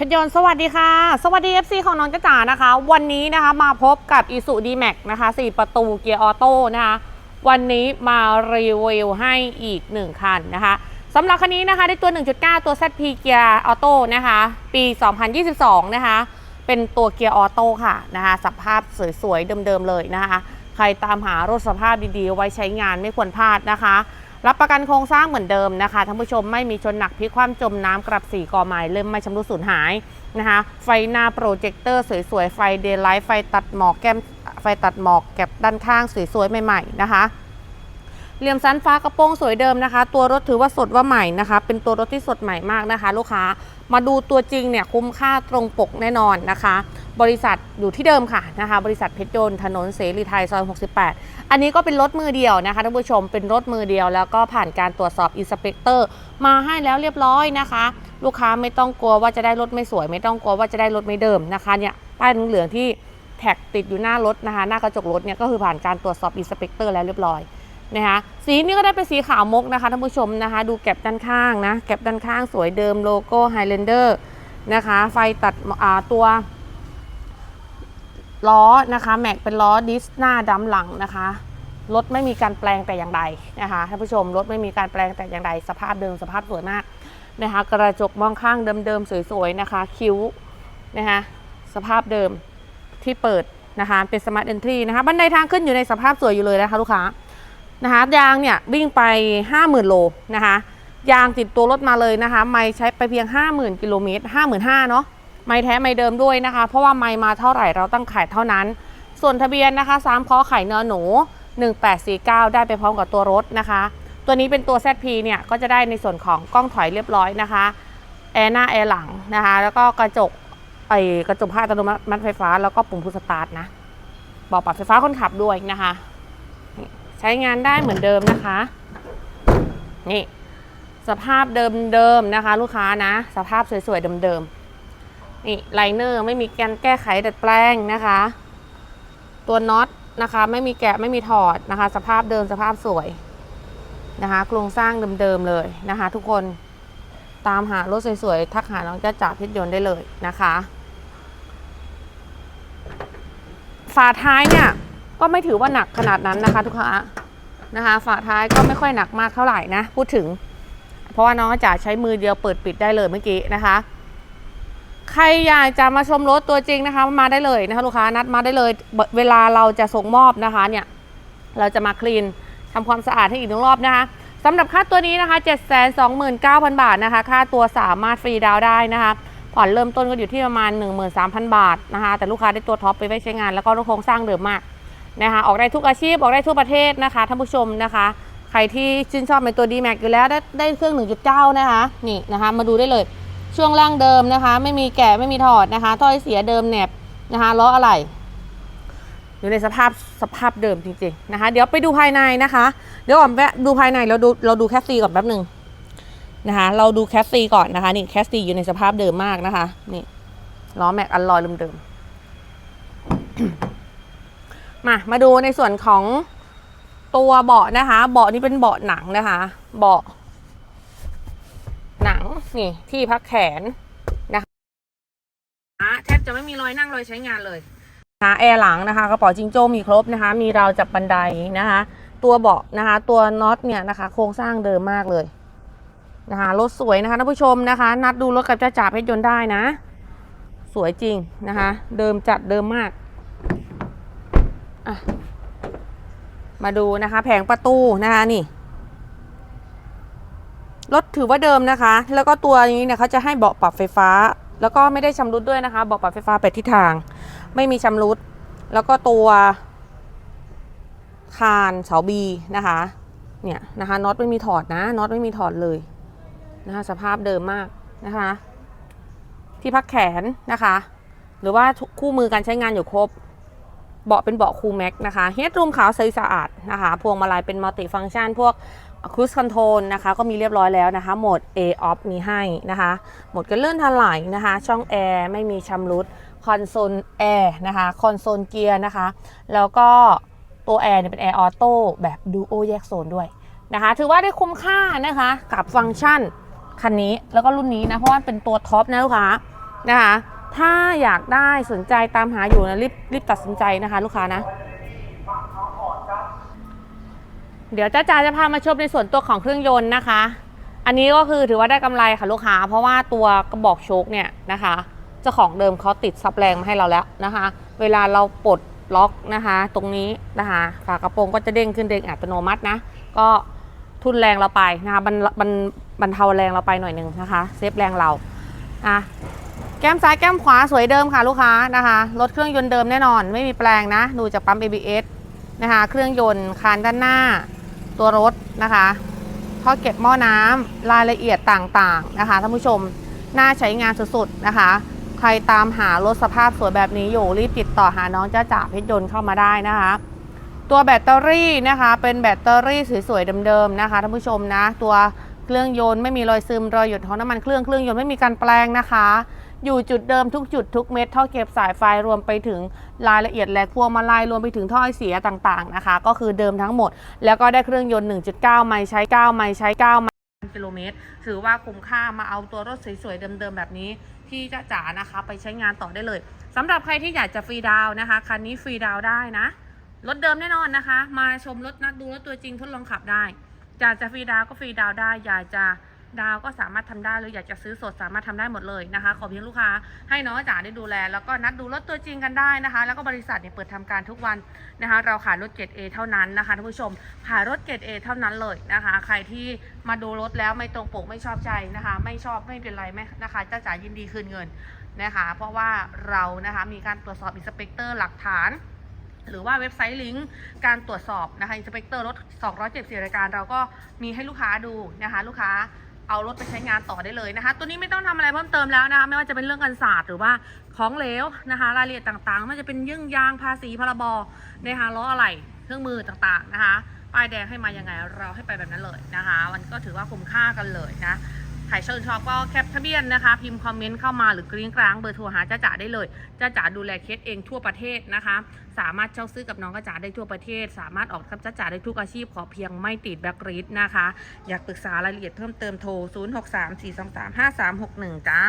พยนต์สวัสดีค่ะ สวัสดี FC ของน้องจ้าจ๋านะคะ วันนี้นะคะมาพบกับ i s u d m a x นะคะ 4 ประตูเกียร์ออโต้นะคะ วันนี้มารีวิวให้อีก 1 คันนะคะสำหรับคันนี้นะคะได้ตัว 1.9 ตัว ZP เกียร์ออโต้นะคะ ปี 2022 นะคะ เป็นตัวเกียร์ออโต้ค่ะนะคะสภาพสวยๆ เดิมๆ เลยนะคะ ใครตามหารถสภาพดีๆ ไว้ใช้งานไม่ควรพลาดนะคะ รับประกันโครงสร้างเหมือนเดิมนะคะท่านผู้ชมไม่มีชนหนักพลิกคว่ำจมน้ำกลับสีกอไม้เริ่มไม่ชำรุดสูญหายนะคะ ไฟหน้าโปรเจคเตอร์สวยๆ ไฟเดย์ไลท์ไฟตัดหมอกแก้มไฟตัดหมอกแก็บด้านข้างสวยๆ ใหม่ๆ นะคะ เหลี่ยมสันฟ้ากระโปรงสวยเดิมนะคะ ตัวรถถือว่าสดว่าใหม่นะคะ เป็นตัวรถที่สดใหม่มากนะคะ ลูกค้ามาดูตัวจริงเนี่ยคุ้มค่าตรงปกแน่นอนนะคะ บริษัทอยู่ที่เดิมค่ะนะคะ บริษัทเพชรยนต์ถนนเสรีไทยซอย 68 อันนี้ก็เป็นรถมือเดียวนะคะท่านผู้ชมเป็นรถมือเดียว แล้วก็ผ่านการตรวจสอบอินสเปกเตอร์มาให้แล้วเรียบร้อยนะคะ ลูกค้าไม่ต้องกลัวว่าจะได้รถไม่สวย ไม่ต้องกลัวว่าจะได้รถไม่เดิมนะคะเนี่ยป้ายเหลืองที่แท็กติดอยู่หน้ารถนะคะ หน้ากระจกรถเนี่ยก็คือผ่านการตรวจสอบอินสเปกเตอร์แล้วเรียบร้อย นะคะสีนี้ก็ได้เป็นสีขาวมกนะคะท่านผู้ชมนะคะ ดูแก็บด้านข้างนะแก็บด้านข้างสวยเดิมโลโก้ Highlander นะคะ ไฟตัดตัวล้อนะคะแม็กเป็นล้อดิสหน้าดำหลังนะคะรถไม่มีการแปลงแต่อย่างใดนะคะท่านผู้ชมรถไม่มีการแปลงแต่อย่างใดสภาพเดิมสภาพสวยมากนะคะกระจกมองข้างเดิมๆสวยๆนะคะคิ้วนะคะสภาพเดิมที่เปิดนะคะเป็นสมาร์ทเอนทรีนะคะบันไดทางขึ้นอยู่ในสภาพสวยอยู่เลยนะคะลูกค้า นะคะยางเนี่ยวิ่งไป 50,000 โลนะคะยางติดตัวรถมาเลยนะคะไม่ใช้ไปเพียง 50,000 กิโลเมตร55,000เนาะไม่แท้ไม่เดิมด้วยนะคะ เพราะว่าไม่มาเท่าไหร่เราตั้งขายเท่านั้น ส่วนทะเบียนนะคะ3ขอไข่เนอหนู 1849 ได้ไปพร้อมกับตัวรถนะคะ ตัวนี้เป็นตัว ZP เนี่ยก็จะได้ในส่วนของกล้องถอยเรียบร้อยนะคะแอร์หน้าแอร์หลังนะคะแล้วก็กระจกไอกระจกผ้าอัตโนมัติไฟฟ้า แล้วก็ปุ่มพุชสตาร์ทนะบอกปรับไฟฟ้าคนขับด้วยนะคะ ใช้งานได้เหมือนเดิมนะคะ นี่สภาพเดิมๆนะคะ ลูกค้านะ สภาพสวยๆเดิมๆนี่ไลเนอร์ไม่มีการแก้ไขดัดแปลงนะคะ ตัวน็อตนะคะไม่มีแกะไม่มีถอดนะคะ สภาพเดิมสภาพสวยนะคะโครงสร้างเดิมๆเลยนะคะ ทุกคนตามหารถสวยๆทักหาน้องจ้าจ่าพชรยนต์ได้เลยนะคะ ฝาท้ายเนี่ย ก็ไม่ถือว่าหนักขนาดนั้นนะคะ ทุกค้านะคะ ฝาท้ายก็ไม่ค่อยหนักมากเท่าไหร่นะ พูดถึง เพราะว่าน้องจ๋าใช้มือเดียวเปิดปิดได้เลยเมื่อกี้นะคะ ใครอยากจะมาชมรถตัวจริงนะคะ มาได้เลยนะคะลูกค้านัดมาได้เลย เวลาเราจะส่งมอบนะคะเนี่ยเราจะมาคลีนทำความสะอาดให้อีกหนึ่งรอบนะคะสำหรับค่าตัวนี้นะคะ 729,000 บาทนะคะ ค่าตัวสามารถฟรีดาวได้นะคะ ผ่อนเริ่มต้นก็อยู่ที่ประมาณ 13,000 บาทนะคะ แต่ลูกค้าได้ตัวท็อปไปไว้ใช้งาน แล้วก็โครงสร้างเดิมมาก นะคะออกได้ทุกอาชีพออกได้ทั่วประเทศนะคะท่านผู้ชมนะคะ ใครที่ชื่นชอบในตัว d m a x อยู่แล้วได้ได้เครื่อง 1.9 นะคะนี่นะคะมาดูได้เลยช่วงล่างเดิมนะคะ ไม่มีแกะไม่มีถอดนะคะท่อไอเสียเดิมแหนบนะคะล้ออะไรอยู่ในสภาพสภาพเดิมจริงๆนะคะ เดี๋ยวไปดูภายในนะคะ เดี๋ยวก่อนแวะดูภายในเราดูเราดูแคสซีก่อนแป๊บหนึ่งนะคะ เราดูแคสซีก่อนนะคะนี่แคสซีอยู่ในสภาพเดิมมากนะคะ นี่ล้อแม็กอัลลอยเดิมๆ มามาดูในส่วนของตัวเบาะนะคะ เบาะนี้เป็นเบาะหนังนะคะ เบาะหนังนี่ที่พักแขนนะคะแทบจะไม่มีรอยนั่งรอยใช้งานเลยนะะแอร์หลังนะคะกระเป๋าจิงโจ้มีครบนะคะ มีราวจับบันไดนะคะ ตัวเบาะนะคะ ตัวน็อตเนี่ยนะคะ โครงสร้างเดิมมากเลยนะคะรถสวยนะคะท่านผู้ชมนะคะ นัดดูรถกับจ้าจ่าเพชรยนต์ได้นะ สวยจริงนะคะ เดิมจัดเดิมมาก มาดูนะคะ แผงประตูนะคะนี่รถถือว่าเดิมนะคะ แล้วก็ตัวนี้เนี่ยเขาจะให้เบาะปรับไฟฟ้า แล้วก็ไม่ได้ชำรุดด้วยนะคะเบาะปรับไฟฟ้าไปดทิศทาง ไม่มีชำรุด แล้วก็ตัว คานเสาบีนะคะ เนี่ยนะคะน็อตไม่มีถอดนะน็อตไม่มีถอดเลยนะคะสภาพเดิมมากนะคะ ที่พักแขนนะคะ หรือว่าคู่มือการใช้งานอยู่ครบ เบาะเป็นเบาะคูลแม็กนะคะเฮดรูมขาวใสสะอาดนะคะ พวงมาลัยเป็นมัลติฟัง c t ชัน พวก cruise control นะคะ ก็มีเรียบร้อยแล้วนะคะ โหมด A off มีให้นะคะ โหมดกันเลื่อนทันไหลนะคะ ช่องแอร์ไม่มีชำรุด คอนโซลแอร์นะคะ คอนโซลเกียร์นะคะ แล้วก็ตัวแอร์เนี่ยเป็นแอร์ออโต้แบบดูโอแยกโซนด้วยนะคะ ถือว่าได้คุ้มค่านะคะ กับฟังก์ชันคันนี้แล้วก็รุ่นนี้นะ เพราะว่าเป็นตัวท็อปนะลูกค้านะคะ ถ้าอยากได้สนใจตามหาอยู่นะรีบรีบตัดสินใจนะคะ ลูกค้านะ เดี๋ยวจ้าจ๋าจะพามาชมในส่วนตัวของเครื่องยนต์นะคะ อันนี้ก็คือถือว่าได้กำไรค่ะลูกค้า เพราะว่าตัวกระบอกโชคเนี่ยนะคะเจ้าของเดิมเขาติดซับแรงมาให้เราแล้วนะคะ เวลาเราปลดล็อกนะคะ ตรงนี้นะคะฝากระโปรงก็จะเด้งขึ้นเด้งอัตโนมัตินะ ก็ทุนแรงเราไปนะคะบรรบรรบรรเทาแรงเราไปหน่อยหนึ่งนะคะ เซฟแรงเราอะ แก้มซ้ายแก้มขวาสวยเดิมค่ะลูกค้านะคะรถเครื่องยนต์เดิมแน่นอน ไม่มีแปลงนะ ดูจากปั๊ม ABS นะคะ เครื่องยนต์คานด้านหน้า ตัวรถนะคะท่อเก็บหม้อน้ำรายละเอียดต่างๆนะคะท่านผู้ชมน่าใช้งานสุดๆนะคะ ใครตามหารถสภาพสวยแบบนี้อยู่รีบติดต่อหาน้องจ้าจ่าเพชรยนต์เข้ามาได้นะคะ ตัวแบตเตอรี่นะคะเป็นแบตเตอรี่สวยๆเดิมๆนะคะท่านผู้ชมนะ ตัวเครื่องยนต์ไม่มีรอยซึมรอยหยดของน้ำมันเครื่องเครื่องยนต์ไม่มีการแปลงนะคะ อยู่จุดเดิมทุกจุดทุกเม็ดท่อเก็บสายไฟรวมไปถึงรายละเอียดแหลกพวงมาลัยรวมไปถึงท่อไอเสียต่างๆนะคะ ก็คือเดิมทั้งหมด แล้วก็ได้เครื่องยนต์ 1.9 ไมล์ใช้ 9 ไมล์ใช้ 9 ไมล์กิโลเมตร ถือว่าคุ้มค่ามาเอาตัวรถสวยๆ เดิมๆ แบบนี้ที่จะจ๋านะคะ ไปใช้งานต่อได้เลยสำหรับใครที่อยากจะฟรีดาวนะคะคันนี้ฟรีดาวได้นะรถเดิมแน่นอนนะคะ มาชมรถนะดูรถตัวจริงทดลองขับได้อยากจะฟรีดาวก็ฟรีดาวได้อยากจะ ดาวก็สามารถทำได้หรืออยากจะซื้อสดสามารถทำได้หมดเลยนะคะ ขอเพียงลูกค้าให้น้องจ๋าได้ดูแล แล้วก็นัดดูรถตัวจริงกันได้นะคะ แล้วก็บริษัทเนี่ยเปิดทำการทุกวันนะคะ เราขายรถเกรด A เท่านั้นนะคะท่านผู้ชมขายรถเกรด A เท่านั้นเลยนะคะ ใครที่มาดูรถแล้วไม่ตรงปกไม่ชอบใจนะคะ ไม่ชอบไม่เป็นไรไม่นะคะจ้าจ๋ายินดีคืนเงินนะคะ เพราะว่าเรานะคะมีการตรวจสอบอินสเปกเตอร์หลักฐานหรือว่าเว็บไซต์ลิงก์การตรวจสอบนะคะอินสเปกเตอร์รถ 274 รายการเราก็มีให้ลูกค้าดูนะคะ ลูกค้า เอารถไปใช้งานต่อได้เลยนะคะ ตัวนี้ไม่ต้องทำอะไรเพิ่มเติมแล้วนะคะ ไม่ว่าจะเป็นเรื่องกันศาสตร์หรือว่าของเหลวนะคะ รายละเอียดต่างๆไม่ว่าจะเป็นยื่งยางภาษีพรบนะคะล้ออะไรเครื่องมือต่างๆนะคะป้ายแดงให้มายังไงเราให้ไปแบบนั้นเลยนะคะ มันก็ถือว่าคุ้มค่ากันเลยนะ ใครเชิญชอบก็แคปทะเบียนนะคะ พิมพ์คอมเมนต์เข้ามาหรือกริ้งกลางเบอร์โทรหาจ้าจ๋าได้เลยจ้าจ๋าดูแลเคสเองทั่วประเทศนะคะ สามารถเช่าซื้อกับน้องกระจ๋าได้ทั่วประเทศ สามารถออกกับจ้าจ๋าได้ทุกอาชีพขอเพียงไม่ติดแบ็กรีดนะคะ อยากปรึกษารายละเอียดเพิ่มเติมโทร 0634235361 จ้า